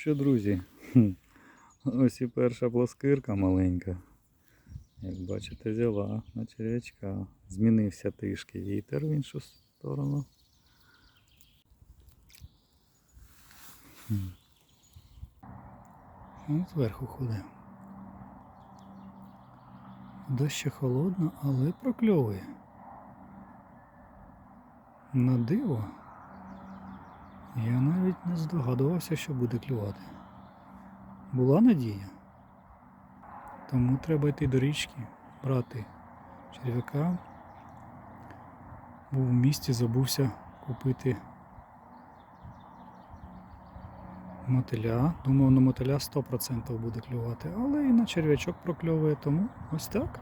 що, друзі, ось і перша плоскирка маленька. Як бачите, взяла на черв'ячка. Змінився трішки вітер в іншу сторону. Он зверху ходить. Вода ще холодна, але прокльовує. На диво. Я навіть не здогадувався, що буде клювати. Була надія. Тому треба йти до річки, брати черв'яка. Був в місті, забувся купити мотиля. Думав, на мотиля 100% буде клювати, але і на черв'ячок прокльовує, тому ось так.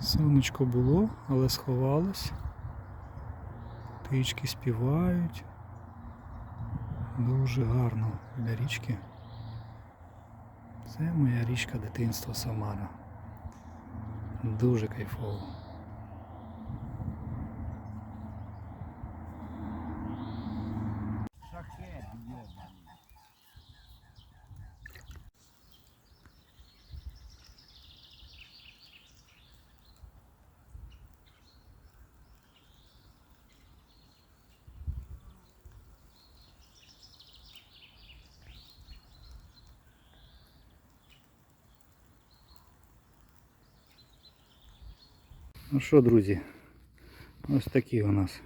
Сонечко було, але сховалось. Птички співають. Дуже гарно для річки. Це моя річка дитинства Самара. Дуже кайфово. Шахет, ёбаный. Ну що, друзі, ось такі у нас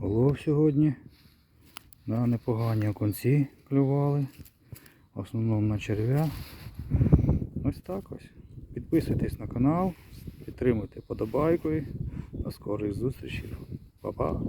улов сьогодні. Да, непогані оконці клювали. В основному на черв'я. Ось так ось. Підписуйтесь на канал, підтримуйте подобайкою. До скорих зустрічей. Па-па!